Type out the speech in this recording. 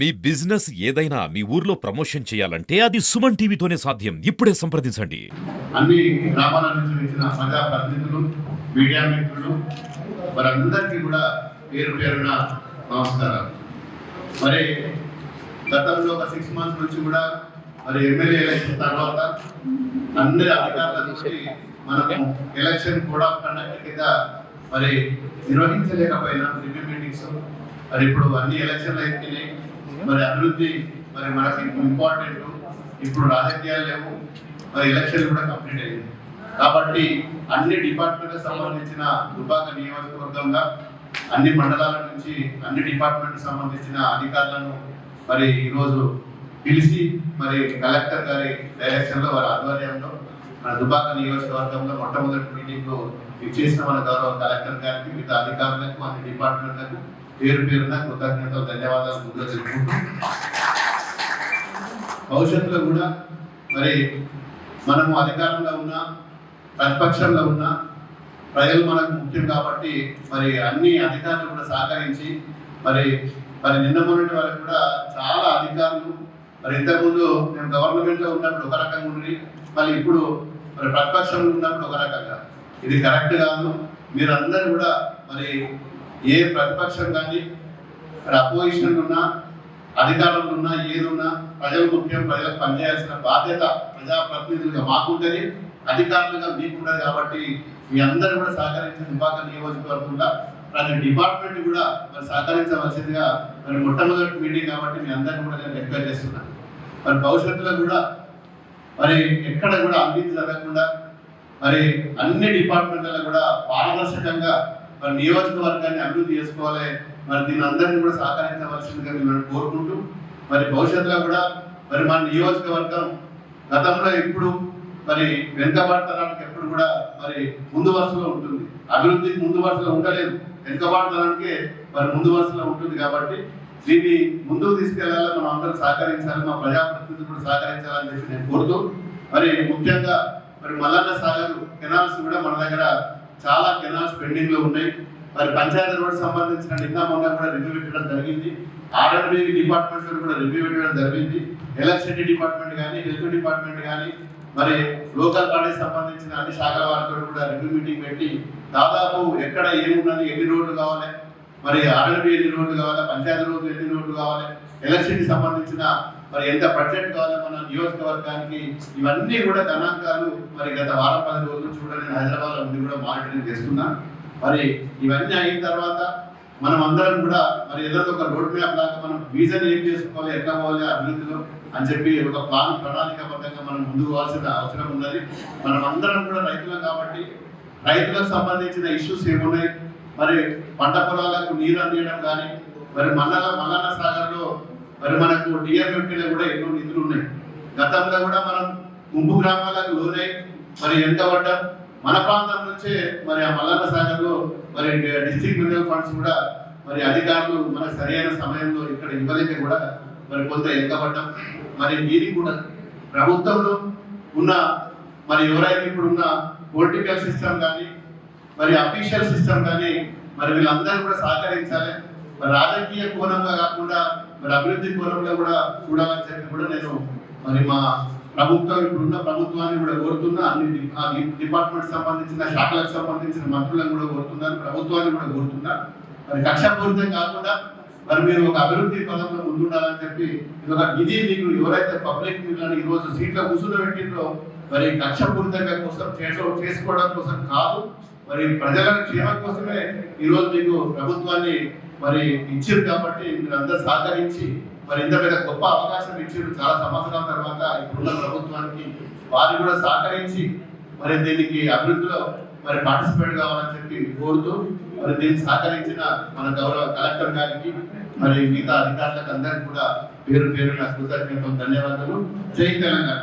మీ business ఏదైనా మీ ఊర్లో promotion చేయాలంటే అది సుమన్ టీవీతోనే సాధ్యం. ఇప్పుడే సంప్రదించండి. అన్ని గ్రామాల నుంచి వచ్చిన ప్రజా ప్రతినిధులు మీడియా మిత్రులు వారందరికీ కూడా పేరు పేరున నమస్కారాలు. మరి గతంలో ఒక సిక్స్ మంత్స్ నుంచి కూడా మరి ఎమ్మెల్యే ఎలక్షన్ తర్వాత అందరి అధికారుల నుంచి మనము ఎలక్షన్ కూడా కండక్ట్ కింద మరి నిర్వహించలేకపోయినా. రివ్యూ మీటింగ్స్ మరి ఇప్పుడు అన్ని ఎలక్షన్లు అయిపోయినాయి. మరి అభివృద్ధి మరి మనకి ఇంపార్టెంట్ ఇప్పుడు రాజకీయాలు లేవు మరి ఎలక్షన్ కూడా కంప్లీట్ అయ్యింది కాబట్టి అన్ని డిపార్ట్మెంట్ సంబంధించిన దుబ్బాక నియోజకవర్గంగా అన్ని మండలాల నుంచి అన్ని డిపార్ట్మెంట్ సంబంధించిన అధికారులను మరి ఈరోజు పిలిచి మరి కలెక్టర్ గారి డైరెక్షన్లో వారి ఆధ్వర్యంలో మన దుబ్బాక నియోజకవర్గంలో మొట్టమొదటి మీటింగ్లో ఇచ్చేసిన మన గౌరవ కలెక్టర్ గారికి మిగతా అధికారులకు మన డిపార్ట్మెంట్లకు పేరు పేరున కృతజ్ఞతలు ధన్యవాదాలు ముందుగా తెలుపుకుంటూ భవిష్యత్తులో కూడా మరి మనము అధికారంలో ఉన్నా ప్రతిపక్షంలో ఉన్నా ప్రజలు మనకు ముఖ్యం కాబట్టి మరి అన్ని అధికారులు కూడా సహకరించి మరి మరి నిన్న మొన్నటి వరకు కూడా చాలా అధికారులు మరి ఇంతకుముందు మేము గవర్నమెంట్లో ఉన్నప్పుడు ఒక రకంగా ఉండి మళ్ళీ ఇప్పుడు మరి ప్రతిపక్షంలో ఉన్నప్పుడు ఒక రకంగా. ఇది కరెక్ట్ కాదు. మీరందరూ కూడా మరి ఏ ప్రతిపక్షం కానీ మరి అపోజిషన్ ఉన్నా అధికారంలో ఉన్నా ఏదున్నా ప్రజలు ముఖ్యం ప్రజలకు పనిచేయాల్సిన బాధ్యత ప్రజాప్రతినిధులుగా మాకుంటుంది. అధికారులుగా మీకుంటది కాబట్టి మీ అందరూ కూడా సహకరించిన విభాగ నియోజకవర్గంగా ప్రతి డిపార్ట్మెంట్ కూడా మరి సహకరించవలసిందిగా మరి మొట్టమొదటి మీటింగ్ కాబట్టి మీ అందరిని కూడా నేను రిక్వెస్ట్ చేస్తున్నాను. మరి భవిష్యత్తులో కూడా మరి ఎక్కడ కూడా అవినీతి జరగకుండా మరి అన్ని డిపార్ట్మెంట్లలో కూడా పారదర్శకంగా మరి నియోజకవర్గాన్ని అభివృద్ధి చేసుకోవాలి. మరి దీని అందరినీ కూడా సహకరించవలసిందిగా మేము కోరుకుంటూ మరి భవిష్యత్తులో కూడా మరి మన నియోజకవర్గం గతంలో ఇప్పుడు మరి వెనుకబాటుతనానికి ఎప్పుడు కూడా మరి ముందు వరుసలో ఉంటుంది. అభివృద్ధికి ముందు వరుసలో ఉండలేదు. వెనుకబాటుతనానికి మరి ముందు వరుసలో ఉంటుంది కాబట్టి దీన్ని ముందుకు తీసుకెళ్ళాలని మనం అందరం సహకరించాలి మా ప్రజాప్రతినిధులు కూడా సహకరించాలని చెప్పి నేను కోరుతూ మరి ముఖ్యంగా మరి మల్లన్న సాగర్ కెనాల్స్ కూడా మన దగ్గర చాలా కెనాల్స్ పెండింగ్లో ఉన్నాయి. మరి పంచాయతీ రోడ్ సంబంధించిన నిన్న మొన్న కూడా రివ్యూ పెట్టడం జరిగింది. ఆర్ఎండ్బి డిపార్ట్మెంట్ కూడా రివ్యూ పెట్టడం జరిగింది. ఎలక్ట్రిసిటీ డిపార్ట్మెంట్ కానీ హెల్త్ డిపార్ట్మెంట్ కానీ మరి లోకల్ బాడీస్ సంబంధించిన అన్ని శాఖల వారితో కూడా రివ్యూ మీటింగ్ పెట్టి దాదాపు ఎక్కడ ఏమున్నది ఎన్ని రోడ్లు కావాలి మరి ఆర్ఎల్బి ఎన్ని రోడ్లు కావాలి? పంచాయతీ రోడ్లు ఎన్ని రోడ్లు కావాలి? ఎలక్ట్రిసిటీ సంబంధించిన మరి ఎంత బడ్జెట్ కావాలి మన నియోజకవర్గానికి ఇవన్నీ కూడా గణాంకాలు మరి గత వారం పది రోజుల నుంచి కూడా నేను హైదరాబాద్ అన్ని ఉండి కూడా మానిటరింగ్ చేస్తున్నా. మరి ఇవన్నీ అయిన తర్వాత మనం అందరం కూడా మరి ఏదో ఒక రోడ్ మ్యాప్ లాగా మనం విజన్ ఏం చేసుకోవాలి ఎట్లా పోవాలి అభివృద్ధిలో అని చెప్పి ఒక ప్లాన్ ప్రణాళికాబద్ధంగా మనం ముందుకు పోవాల్సిన అవసరం ఉన్నది. మనం అందరం కూడా రైతులం కాబట్టి రైతులకు సంబంధించిన ఇష్యూస్ ఏమున్నాయి? మరి పంట పొలాలకు నీరు అందించడం కానీ మరి మల్లల మల్లన్న సాగర్లో మరి మనకు డిఎంఎఫ్టీలో కూడా ఎన్నో నిధులు ఉన్నాయి. గతంలో కూడా మనం ముంపు గ్రామాలకు లోనై మరి ఎంత పడ్డాం మన ప్రాంతం నుంచే మరి ఆ మల్లన్న సాగర్లో మరి డిస్ట్రిక్ట్ మినరల్ ఫండ్స్ కూడా మరి అధికారులు మనకు సరైన సమయంలో ఇక్కడ ఇవ్వలేక కూడా మరి కొంత ఎంకబడ్డాం మరి దీనికి కూడా ప్రభుత్వంలో ఉన్న మరి ఎవరైతే ఇప్పుడున్న పొలిటికల్ సిస్టమ్ కానీ మరి అఫీషియల్ సిస్టమ్ కానీ మరి వీళ్ళందరూ కూడా సహకరించాలి. మరి రాజకీయ కోణంగా కాకుండా మరి అభివృద్ధి కోణంలో కూడా చూడాలని చెప్పి కూడా నేను మరి మా ప్రభుత్వం ఇప్పుడున్న ప్రభుత్వాన్ని కూడా కోరుతున్నా అన్ని డిపార్ట్మెంట్ సంబంధించిన శాఖలకు సంబంధించిన మంత్రులను కూడా కోరుతున్నాను ప్రభుత్వాన్ని కూడా కోరుతున్నా. మరి కక్షపూరితం కాకుండా మరి మీరు ఒక అభివృద్ధి పదంలో ముందుండాలని చెప్పి ఇది ఒక ఇది మీకు ఎవరైతే పబ్లిక్ ఈ రోజు సీట్లో పెట్టిందో మరి కక్షపూరితంగా కోసం చేసుకోవడం కోసం కాదు. మరి ప్రజల క్షేమం కోసమే ఈ రోజు మీకు ప్రభుత్వాన్ని మరి ఇచ్చారు కాబట్టి మీరు అందరూ సహకరించి మరి ఇంత పెద్ద గొప్ప అవకాశం ఇచ్చారు. చాలా సంవత్సరాల తర్వాత ఇప్పుడున్న ప్రభుత్వానికి వారు కూడా సహకరించి మరి దీనికి అభివృద్ధిలో మరి పార్టిసిపేట్ కావాలని చెప్పి కోరుతూ మరి దీనికి సహకరించిన మన గౌరవ కలెక్టర్ గారికి మరి మిగతా అధికారులకు అందరికీ కూడా పేరు పేరు నా కృతజ్ఞతలు ధన్యవాదాలు. జై తెలంగాణ.